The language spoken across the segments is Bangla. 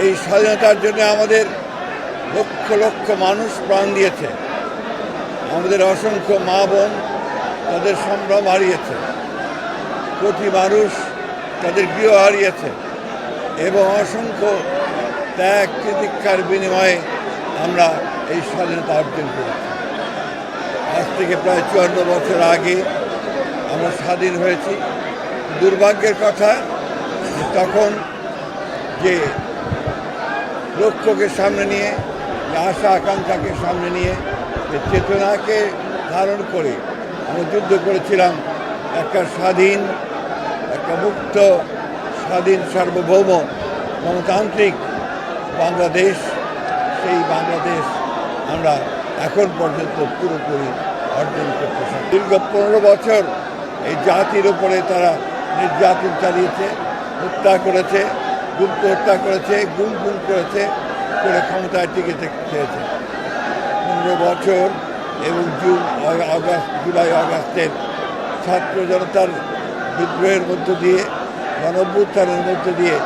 এই স্বাধীনতার জন্য আমাদের লক্ষ লক্ষ মানুষ প্রাণ দিয়েছে। আমাদের অসংখ্য মা বোন তাদের সম্ভ্রম হারিয়েছে। কোটি মানুষ তাদের গৃহ হারিয়েছে এবং অসংখ্য ত্যাগ প্রতীক্ষার বিনিময়ে আমরা এই স্বাধীনতা অর্জন করেছি। আজ থেকে প্রায় চুয়ান্ন বছর আগে আমরা স্বাধীন হয়েছি। দুর্ভাগ্যের কথা তখন যে লক্ষ্যকে সামনে নিয়ে, আশা আকাঙ্ক্ষাকে সামনে নিয়ে চেতনাকে ধারণ করে আমরা যুদ্ধ করেছিলাম একটা স্বাধীন, একটা মুক্ত, স্বাধীন সার্বভৌম গণতান্ত্রিক বাংলাদেশ সেই বাংলাদেশ আমরা এখন পর্যন্ত পুরোপুরি অর্জন করতে। দীর্ঘ পনেরো বছর এই জাতির উপরে তারা নির্যাতন চালিয়েছে, হত্যা করেছে গুপ্ত হত্যা করেছে, গুম গুম করেছে করে ক্ষমতায় টিকে চেয়েছে পনেরো বছর এবং জুন আগস্ট, জুলাই, আগস্টের ছাত্র জনতার বিদ্রোহের মধ্য দিয়ে, গণভ্যুত্থানের মধ্য দিয়ে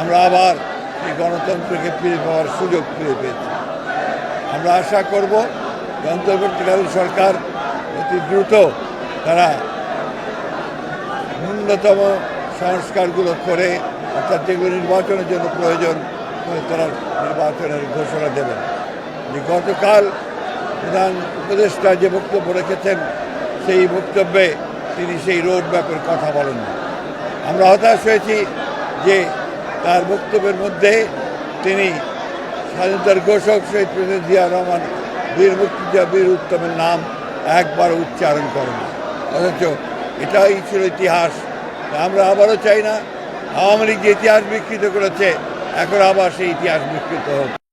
আমরা আবার এই গণতন্ত্রকে ফিরে পাওয়ার সুযোগ ফিরে পেয়েছি। আমরা আশা করব অন্তর্বর্তীকালীন সরকার অতি দ্রুত তারা ন্যূনতম সংস্কারগুলো করে অর্থাৎ যেগুলো নির্বাচনের জন্য প্রয়োজন তারা নির্বাচনের ঘোষণা দেবেন। গতকাল প্রধান উপদেষ্টা যে বক্তব্য রেখেছেন, সেই বক্তব্যে তিনি সেই রোড ম্যাপের কথা বলেন আমরা হতাশ হয়েছি যে তার বক্তব্যের মধ্যে তিনি স্বাধীনতার ঘোষক শহীদ প্রেসিডেন্ট জিয়া রহমান, বীর মুক্তিযোদ্ধা বীর উত্তমের নাম একবার উচ্চারণ করেন। অথচ এটাই ছিল ইতিহাস। আমরা আবারও চাই না আওয়ামী লীগ যে ইতিহাস বিকৃত করেছে এখন আবার সেই ইতিহাস বিকৃত হোক